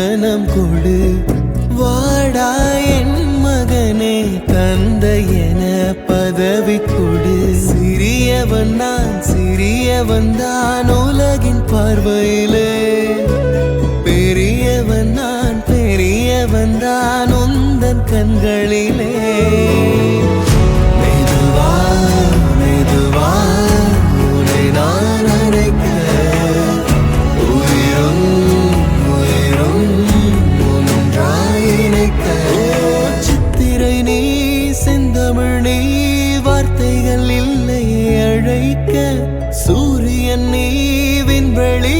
தனம் கொடு. வாடா என் மகனே தந்தை என பதவி கொடு. சிறியவன் நான் சிறியவன் தான் உலகின் பார்வையிலே. பெரியவன் நான் பெரியவன் தான் உந்தன் கண்களிலே. அழைக்க சூரியன் நீ விண்வெளி